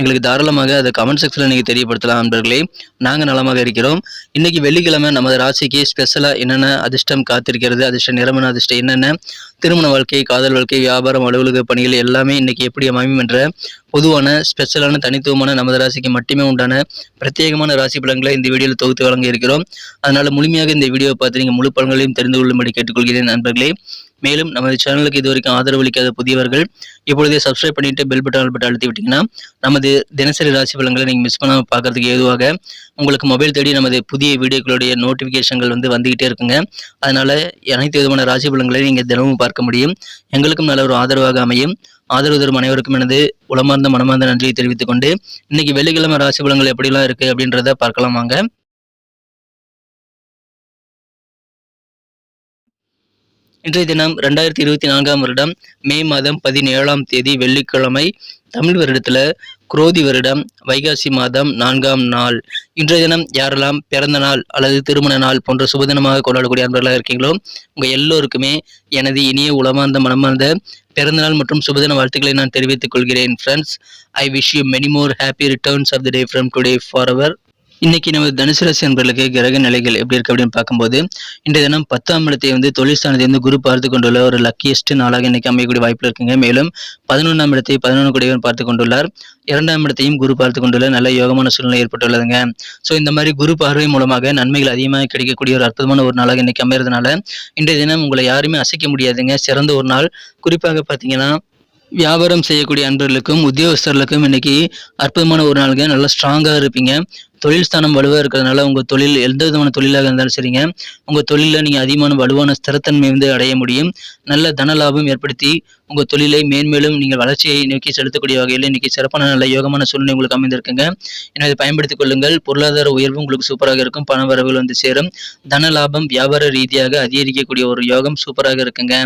எங்களுக்கு தாராளமாக அதை கமெண்ட் செக்ஷனில் நீங்கள் தெரியப்படுத்தலாம் நண்பர்களே. நாங்கள் நலமாக இருக்கிறோம். இன்றைக்கி வெள்ளிக்கிழமை நமது ராசிக்கு ஸ்பெஷலாக என்னென்ன அதிர்ஷ்டம் காத்திருக்கிறது அதிர்ஷ்ட நிரமண அதிர்ஷ்டம் என்னென்ன திருமண வாழ்க்கை காதல் வாழ்க்கை வியாபாரம் அலுவலக பணிகள் எல்லாமே இன்றைக்கி எப்படி அமையும் என்ற பொதுவான ஸ்பெஷலான தனித்துவமான நமது ராசிக்கு மட்டுமே உண்டான பிரத்யேகமான ராசி பலன்களை இந்த வீடியோவில் தொகுத்து வழங்க இருக்கிறோம். அதனால் முழுமையாக இந்த வீடியோவை பார்த்து நீங்கள் முழு பலன்களையும் தெரிந்து கொள்ளும்படி கேட்டுக்கொள்கிறேன் நண்பர்களே. மேலும் நமது சேனலுக்கு இது வரைக்கும் ஆதரவு அளிக்காத புதியவர்கள் இப்பொழுதே சப்ஸ்கிரைப் பண்ணிட்டு பெல் பட்டன் பட்டன் அழுத்தி விட்டீங்கன்னா நமது தினசரி ராசி பலன்களை நீங்கள் மிஸ் பண்ணாமல் பார்க்கறதுக்கு ஏதுவாக உங்களுக்கு மொபைல் தேடி நமது புதிய வீடியோக்களுடைய நோட்டிஃபிகேஷன்கள் வந்து வந்துகிட்டே இருக்குங்க. அதனால அனைத்து விதமான ராசி பலன்களை நீங்கள் தினமும் பார்க்க முடியும். எங்களுக்கும் நல்ல ஒரு ஆதரவாக அமையும். ஆதரவு தரும் அனைவருக்கும் எனது உளமார்ந்த மனமார்ந்த நன்றியை தெரிவித்துக் கொண்டு இன்னைக்கு வெள்ளிக்கிழமை ராசி பலன்கள் எப்படிலாம் இருக்கு அப்படின்றத பார்க்கலாம் வாங்க. இன்றைய தினம் ரெண்டாயிரத்தி இருபத்தி நான்காம் வருடம் மே மாதம் பதினேழாம் தேதி வெள்ளிக்கிழமை தமிழ் வருடத்தில் குரோதி வருடம் வைகாசி மாதம் நான்காம் நாள். இன்றைய தினம் யாரெல்லாம் பிறந்த நாள் அல்லது திருமண நாள் போன்ற சுபதினமாக கொண்டாடக்கூடிய அன்பர்களாக இருக்கீங்களோ உங்கள் எல்லோருக்குமே எனது இனிய உளமார்ந்த மனமார்ந்த பிறந்தநாள் மற்றும் சுபதின வாழ்த்துக்களை நான் தெரிவித்துக் கொள்கிறேன் friends I wish you many more happy returns of the day from today for our இன்னைக்கு நமது தனுசு ராசி அன்பர்களுக்கு கிரக நிலைகள் எப்படி இருக்கு அப்படின்னு பார்க்கும்போது இன்றைய தினம் பத்தாம் இடத்தை வந்து தொழில் ஸ்தானத்தை வந்து குரு பார்த்து கொண்டுள்ள ஒரு லக்கியஸ்ட் நாளாக இன்னைக்கு அமையக்கூடிய வாய்ப்பு இருக்குங்க. மேலும் பதினொன்றாம் இடத்தை பதினொன்று கூடியவன் பார்த்து கொண்டுள்ளார். இரண்டாம் இடத்தையும் குரு பார்த்து கொண்டுள்ள நல்ல யோகமான சூழ்நிலை ஏற்பட்டுள்ளதுங்க. ஸோ இந்த மாதிரி குரு பார்வை மூலமாக நன்மைகள் அதிகமாக கிடைக்கக்கூடிய ஒரு அற்புதமான ஒரு நாளாக இன்னைக்கு அமையிறதுனால இன்றைய தினம் உங்களை யாருமே அசைக்க முடியாதுங்க. சிறந்த ஒரு நாள். குறிப்பாக பார்த்தீங்கன்னா வியாபாரம் செய்யக்கூடிய அன்பர்களுக்கும் உத்தியோகஸ்தர்களுக்கும் இன்னைக்கு அற்புதமான ஒரு நாளுங்க. நல்லா ஸ்ட்ராங்காக இருப்பீங்க. தொழில் ஸ்தானம் வலுவாக இருக்கிறதுனால உங்கள் தொழில் எந்த விதமான தொழிலாக இருந்தாலும் சரிங்க. உங்கள் தொழிலில் நீங்கள் அதிகமான வலுவான ஸ்திரத்தன்மை வந்து அடைய முடியும். நல்ல தன லாபம் ஏற்படுத்தி உங்கள் தொழிலை மேன்மேலும் நீங்கள் வளர்ச்சியை நோக்கி செலுத்தக்கூடிய வகையில் இன்னைக்கு சிறப்பான நல்ல யோகமான சூழ்நிலை உங்களுக்கு அமைந்திருக்குங்க. எனவே இதை பயன்படுத்திக் கொள்ளுங்கள். பொருளாதார உயர்வு உங்களுக்கு சூப்பராக இருக்கும். பண வரவுகள் வந்து சேரும். தன லாபம் வியாபார ரீதியாக அதிகரிக்கக்கூடிய ஒரு யோகம் சூப்பராக இருக்குங்க.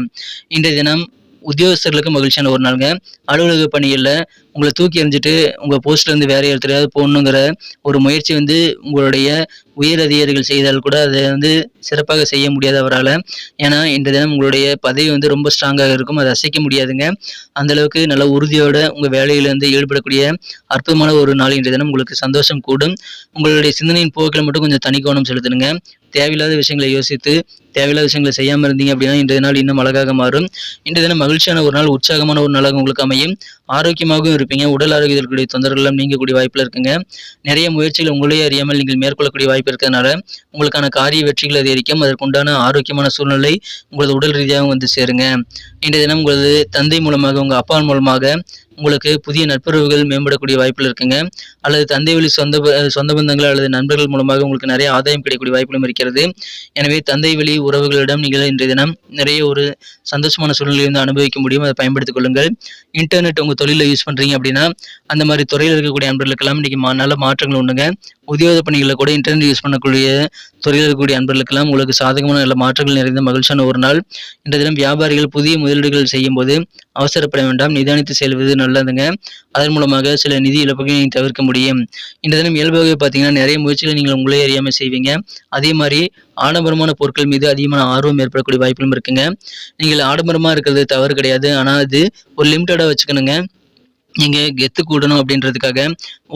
இன்றைய தினம் உத்தியோகஸ்தர்களுக்கு மகிழ்ச்சியான ஒரு நாளுங்க. அலுவலக பணிகளில் உங்களை தூக்கி எறிஞ்சிட்டு உங்கள் போஸ்ட்லேருந்து வேற இடத்துலையாவது போகணுங்கிற ஒரு முயற்சி வந்து உங்களுடைய உயர் அதிகாரிகள் செய்தால் கூட அதை வந்து சிறப்பாக செய்ய முடியாது அவரால். ஏன்னா இந்த தினம் உங்களுடைய பதவி வந்து ரொம்ப ஸ்ட்ராங்காக இருக்கும். அதை அசைக்க முடியாதுங்க. அந்தளவுக்கு நல்ல உறுதியோட உங்கள் வேலையிலேருந்து ஈடுபடக்கூடிய அற்புதமான ஒரு நாள் இன்றைய தினம் உங்களுக்கு சந்தோஷம் கூடும். உங்களுடைய சிந்தனையின் போக்கில் மட்டும் கொஞ்சம் தனி கவனம் செலுத்தணுங்க தேவையில்லாத விஷயங்களை யோசித்து தேவையில்லாத விஷயங்களை செய்யாமல் இருந்தீங்க அப்படின்னா இன்றைய நாள் இன்னும் அழகாக மாறும். இன்றைய தினம் மகிழ்ச்சியான ஒரு நாள் உற்சாகமான ஒரு நாளாக உங்களுக்கு அமையும். ஆரோக்கியமாகவும் இருப்பீங்க. உடல் ஆரோக்கியத்திற்குரிய தொந்தரங்கள் நீங்கக்கூடிய வாய்ப்பில் இருக்குங்க. நிறைய முயற்சிகள் உங்களே அறியாமல் நீங்கள் மேற்கொள்ளக்கூடிய வாய்ப்பு இருக்கிறதுனால உங்களுக்கான காரிய வெற்றிகள் அதிகரிக்கும். அதற்குண்டான ஆரோக்கியமான சூழ்நிலை உங்களது உடல் ரீதியாகவும் வந்து சேருங்க. இன்றைய தினம் உங்களது தந்தை மூலமாக உங்கள் அப்பா மூலமாக உங்களுக்கு புதிய நட்புறவுகள் மேம்படக்கூடிய வாய்ப்புகள் இருக்குங்க. அல்லது தந்தை வழி சொந்த சொந்த பந்தங்கள் அல்லது நண்பர்கள் மூலமாக உங்களுக்கு நிறைய ஆதாயம் கிடைக்கக்கூடிய வாய்ப்புகளும் இருக்கிறது. எனவே தந்தை வழி உறவுகளிடம் நீங்கள் இன்றைய தினம் நிறைய ஒரு சந்தோஷமான சூழ்நிலையை வந்து அனுபவிக்க முடியும். அதை பயன்படுத்திக் கொள்ளுங்கள். இன்டர்நெட் உங்கள் தொழிலில் யூஸ் பண்ணுறீங்க அப்படின்னா அந்த மாதிரி துறையில் இருக்கக்கூடிய நண்பர்களுக்கெல்லாம் இன்றைக்கி மா- நல்ல மாற்றங்கள் உண்டுங்க. உத்தியோக பணிகளில் கூட இன்டர்நெட் யூஸ் பண்ணக்கூடிய துறையில் இருக்கக்கூடிய அன்பர்களுக்கெல்லாம் உங்களுக்கு சாதகமான நல்ல மாற்றங்கள் நிறைந்த மகிழ்ச்சியான ஒரு நாள். இன்றைய தினம் வியாபாரிகள் புதிய முதலீடுகள் செய்யும் போது அவசரப்பட வேண்டாம் நிதானித்து செல்வது நல்லதுங்க. அதன் மூலமாக சில நிதி இழப்புகளை நீங்கள் தவிர்க்க முடியும். இந்த தினம் இயல்பாகவே பார்த்தீங்கன்னா நிறைய முயற்சிகளை நீங்கள் உங்களே அறியாமல் செய்வீங்க. அதே மாதிரி ஆடம்பரமான பொருட்கள் மீது அதிகமான ஆர்வம் ஏற்படக்கூடிய வாய்ப்புகளும் இருக்குங்க. நீங்கள் ஆடம்பரமாக இருக்கிறது தவறு கிடையாது. ஆனால் அது ஒரு லிமிட்டடாக வச்சுக்கணுங்க. நீங்கள் கெத்து கூடணும் அப்படின்றதுக்காக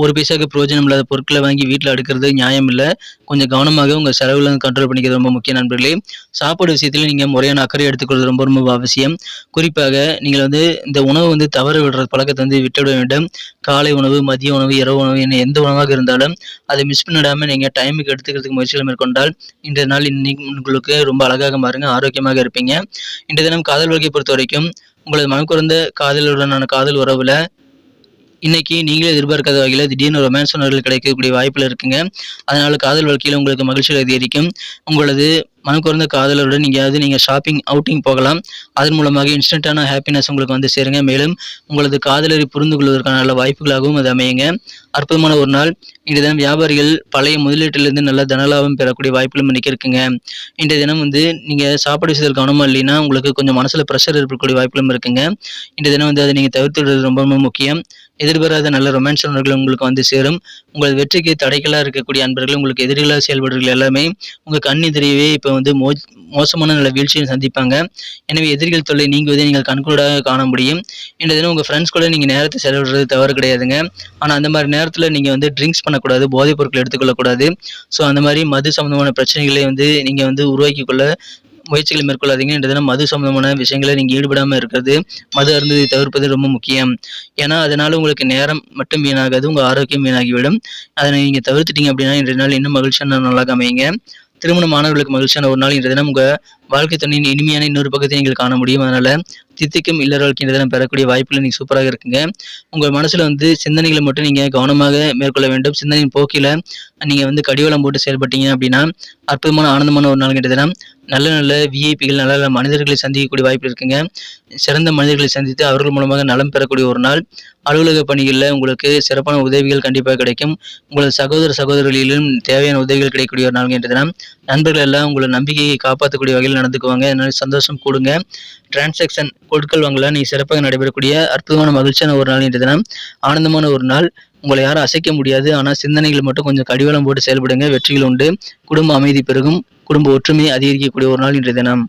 ஒரு பைசாவுக்கு பிரயோஜனம் இல்லாத பொருட்களை வாங்கி வீட்டில் அடுக்கிறது நியாயம் இல்லை. கொஞ்சம் கவனமாக உங்கள் செலவுல கண்ட்ரோல் பண்ணிக்கிறது ரொம்ப முக்கிய நண்பர்களே. சாப்பாடு விஷயத்தில் நீங்கள் முறையான அக்கறை எடுத்துக்கொள்வது ரொம்ப ரொம்ப அவசியம். குறிப்பாக நீங்கள் வந்து இந்த உணவு வந்து தவறு விடுற பழக்கத்தை வந்து விட்டுவிட வேண்டும். காலை உணவு மதிய உணவு இரவு உணவு என்ன எந்த உணவாக இருந்தாலும் அதை மிஸ் பண்ணிடாமல் நீங்கள் டைமுக்கு எடுத்துக்கிறதுக்கு முயற்சிகள் மேற்கொண்டால் இன்றைய நாள் இன்னைக்கு உங்களுக்கு ரொம்ப அழகாக மாறுங்க ஆரோக்கியமாக இருப்பீங்க. இன்றைய தினம் காதல் வகையை பொறுத்த வரைக்கும் உங்களது மனக்குறந்த காதலுடனான காதல் உறவில் இன்னைக்கு நீங்களே எதிர்பார்க்காத வகையில் திடீர்னு ரொமான்ஸ் உணர்வுகள் கிடைக்கக்கூடிய வாய்ப்பில் இருக்குங்க. அதனால காதல் வாழ்க்கையில் உங்களுக்கு மகிழ்ச்சிகள் அதிகரிக்கும். உங்களது மனக்குறந்த காதலருடன் எங்கேயாவது நீங்கள் ஷாப்பிங் அவுட்டிங் போகலாம். அதன் மூலமாக இன்ஸ்டன்டான ஹாப்பினஸ் உங்களுக்கு வந்து சேருங்க. மேலும் உங்களது காதலரை புரிந்து கொள்வதற்கான நல்ல வாய்ப்புகளாகவும் அது அமையுங்க. அற்புதமான ஒரு நாள். இன்றைய தினம் வியாபாரிகள் பழைய முதலீட்டிலிருந்து நல்ல தனலாபம் பெறக்கூடிய வாய்ப்புகளும் இன்னைக்கு இருக்குங்க. இன்றைய தினம் வந்து நீங்கள் சாப்பாடு விஷயத்தில் கவனமாக இல்லைன்னா உங்களுக்கு கொஞ்சம் மனசில் ப்ரெஷர் ஏற்படக்கூடிய வாய்ப்புகளும் இருக்குங்க. இன்றைய தினம் வந்து அதை நீங்கள் தவிர்த்துடுறது ரொம்ப ரொம்ப முக்கியம். எதிர்பாராத நல்ல ரொமான்ஸ் உணர்வுகள் உங்களுக்கு வந்து சேரும். உங்கள் வெற்றிக்கு தடைகளாக இருக்கக்கூடிய அன்பர்கள் உங்களுக்கு எதிரிகளாக செயல்படுறவர்கள் எல்லாமே உங்கள் கண் எதிரியவே இப்போ வந்து மோ மோசமான நல்ல வீழ்ச்சியை சந்திப்பாங்க. எனவே எதிரிகள் தொல்லை நீங்குவதை நீங்கள் கண்கூடாக காண முடியும். இந்த தினம் உங்கள் ஃப்ரெண்ட்ஸ் கூட நீங்கள் நேரத்தை செலவிடுறது தவறு கிடையாதுங்க. ஆனால் அந்த மாதிரி நேரத்தில் நீங்கள் வந்து ட்ரிங்க்ஸ் பண்ணக்கூடாது போதைப் பொருட்கள் எடுத்துக்கொள்ளக்கூடாது. ஸோ அந்த மாதிரி மது சம்மந்தமான பிரச்சனைகளை வந்து நீங்கள் வந்து உருவாக்கி கொள்ள முயற்சிகளை மேற்கொள்ளாதீங்க. இந்த தினம் மது சம்பந்தமான விஷயங்களை நீங்கள் ஈடுபடாமல் இருக்கிறது மது அருந்ததை தவிர்ப்பது ரொம்ப முக்கியம். ஏன்னா அதனால உங்களுக்கு நேரம் மட்டும் வீணாகாது உங்கள் ஆரோக்கியம் வீணாகிவிடும். அதை நீங்கள் தவிர்த்துட்டீங்க அப்படின்னா இன்றைய நாள் இன்னும் மகிழ்ச்சியான நாளாக அமையுங்க. திருமணமானவர்களுக்கு மகிழ்ச்சியான ஒரு நாள் இன்றைய தினம். உங்கள் வாழ்க்கை துணையின் இனிமையான இன்னொரு பக்கத்தை நீங்கள் காண முடியும். அதனால தித்திக்கும் இல்லற வாழ்க்கை பெறக்கூடிய வாய்ப்புகள் நீங்கள் சூப்பராக இருக்குங்க. உங்கள் மனசில் வந்து சிந்தனைகளை மட்டும் நீங்கள் கவனமாக மேற்கொள்ள வேண்டும். சிந்தனையின் போக்கில் நீங்கள் வந்து கடிவாளம் போட்டு செயல்பட்டீங்க அப்படின்னா அற்புதமான ஆனந்தமான ஒரு நாள் இன்றைய நல்ல நல்ல விஐபிகள் நல்ல நல்ல மனிதர்களை சந்திக்கக்கூடிய வாய்ப்பு இருக்குங்க. சிறந்த மனிதர்களை சந்தித்து அவர்கள் மூலமாக நலம் பெறக்கூடிய ஒரு நாள். அலுவலக பணிகளில் உங்களுக்கு சிறப்பான உதவிகள் கண்டிப்பாக கிடைக்கும். உங்களது சகோதர சகோதரிகளிலும் தேவையான உதவிகள் கிடைக்கக்கூடிய ஒரு நாள் இன்றைய நண்பர்கள் எல்லாம் உங்களை நம்பிக்கையை காப்பாற்றக்கூடிய வகையில் நடந்துக்குவாங்க. அதனால சந்தோஷம் கூடுங்க. டிரான்சாக்ஷன் கொடுக்கல் வாங்கல நீ சிறப்பாக நடைபெறக்கூடிய அற்புதமான மகிழ்ச்சியான ஒரு நாள் இன்றைய தினம். ஆனந்தமான ஒரு நாள். உங்களை யாரும் அசைக்க முடியாது. ஆனால் சிந்தனைகள் மட்டும் கொஞ்சம் கடிவாளம் போட்டு செயல்படுங்க. வெற்றிகள் உண்டு. குடும்ப அமைதி பெருகும். குடும்ப ஒற்றுமை அதிகரிக்கக்கூடிய ஒரு நாள் இன்றைய தினம்.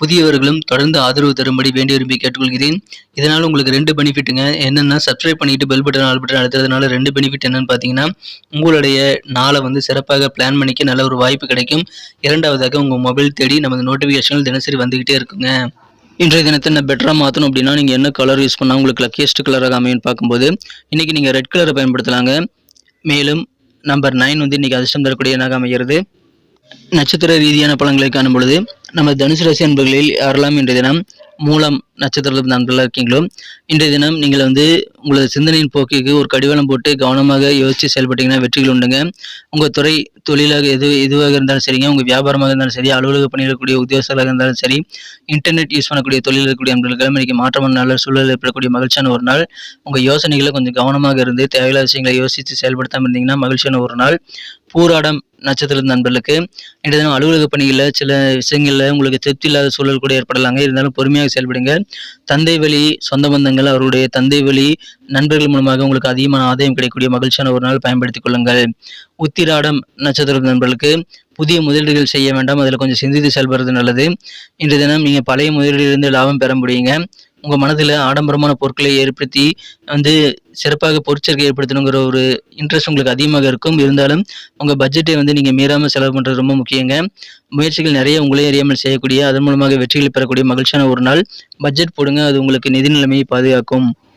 புதியவர்களும் தொடர்ந்து ஆதரவு தரும்படி வேண்டி விரும்பி கேட்டுக்கொள்கிறேன். இதனால் உங்களுக்கு ரெண்டு பெனிஃபிட்டுங்க. என்னென்னா சப்ஸ்கிரைப் பண்ணிட்டு பெல் பட்டன் ஆல் பட்டன் அழுத்துறதுனால ரெண்டு பெனிஃபிட் என்னன்னு பார்த்தீங்கன்னா உங்களுடைய நாளை வந்து சிறப்பாக பிளான் பண்ணிக்க நல்ல ஒரு வாய்ப்பு கிடைக்கும். இரண்டாவதாக உங்கள் மொபைல் தேடி நமது நோட்டிஃபிகேஷன்கள் தினசரி வந்துக்கிட்டே இருக்குங்க. இன்றைய தினத்தை நான் பெட்டராக மாற்றணும் அப்படின்னா நீங்கள் என்ன கலர் யூஸ் பண்ணால் உங்களுக்கு லக்கியஸ்ட் கலராக அமையும்னு பார்க்கும்போது இன்றைக்கி நீங்கள் ரெட் கலரை பயன்படுத்தலாங்க. மேலும் நம்பர் நைன் வந்து இன்றைக்கி அதிர்ஷ்டம் தரக்கூடிய என்னாக அமைகிறது. நட்சத்திர ரீதியான பலன்களை காணும் பொழுது நம்ம தனுசு ராசி அன்பர்களில் யாரெல்லாம் இன்றைய தினம் மூலம் நட்சத்திரத்தில் நண்பர்களாக இருக்கீங்களோ இன்றைய தினம் நீங்கள் வந்து உங்களது சிந்தனையின் போக்கிற்கு ஒரு கடிவாளம் போட்டு கவனமாக யோசித்து செயல்பட்டீங்கன்னா வெற்றிகள் உண்டுங்க. உங்கள் துறை தொழிலாக எது எதுவாக இருந்தாலும் சரிங்க. உங்கள் வியாபாரமாக இருந்தாலும் சரி அலுவலக பணியிடக்கூடிய உத்தியோகங்களாக இருந்தாலும் சரி இன்டர்நெட் யூஸ் பண்ணக்கூடிய தொழில் இருக்கக்கூடிய நண்பர்களுக்கு இன்றைக்கி மாற்றமான நல்ல சூழல் ஏற்படக்கூடிய மகிழ்ச்சியான ஒரு நாள். உங்கள் யோசனைகளை கொஞ்சம் கவனமாக இருந்து தேவையில்லாத விஷயங்களை யோசித்து செயல்படுத்தாமல் இருந்தீங்கன்னா மகிழ்ச்சியான ஒரு நாள். பூராடம் நட்சத்திர நண்பர்களுக்கு இன்றைய தினம் அலுவலக பணிகளில் சில விஷயங்களில் உங்களுக்கு திருப்தி இல்லாத சூழல் கூட ஏற்படலாங்க. இருந்தாலும் பொறுமையாக செயல்படுங்க. தந்தை வழி சொந்த பந்தங்கள் அவருடைய தந்தை வழி நண்பர்கள் மூலமாக உங்களுக்கு அதிகமான ஆதாயம் கிடைக்கக்கூடிய மகிழ்ச்சியான ஒரு நாள் பயன்படுத்திக் கொள்ளுங்கள். உத்திராடம் நட்சத்திர நண்பர்களுக்கு புதிய முதலீடுகள் செய்ய வேண்டாம். அதில் கொஞ்சம் சிந்தித்து செயல்படுறது நல்லது. இன்றைய தினம் நீங்கள் பழைய முதலீடுகளிலிருந்து லாபம் பெற முடியுங்க. உங்கள் மனதில் ஆடம்பரமான பொருட்களை ஏற்படுத்தி வந்து சிறப்பாக பொருட்சேர்க்கை ஏற்படுத்தணுங்கிற ஒரு இன்ட்ரெஸ்ட் உங்களுக்கு அதிகமாக இருக்கும். இருந்தாலும் உங்கள் பட்ஜெட்டை வந்து நீங்கள் மீறாமல் செலவு பண்ணுறது ரொம்ப முக்கியங்க. முயற்சிகள் நிறைய உங்களே அறியாமல் செய்யக்கூடிய அதன் மூலமாக வெற்றிகள் பெறக்கூடிய மகிழ்ச்சியான ஒரு நாள். பட்ஜெட் போடுங்க அது உங்களுக்கு நிதி நிலைமையை பாதுகாக்கும்.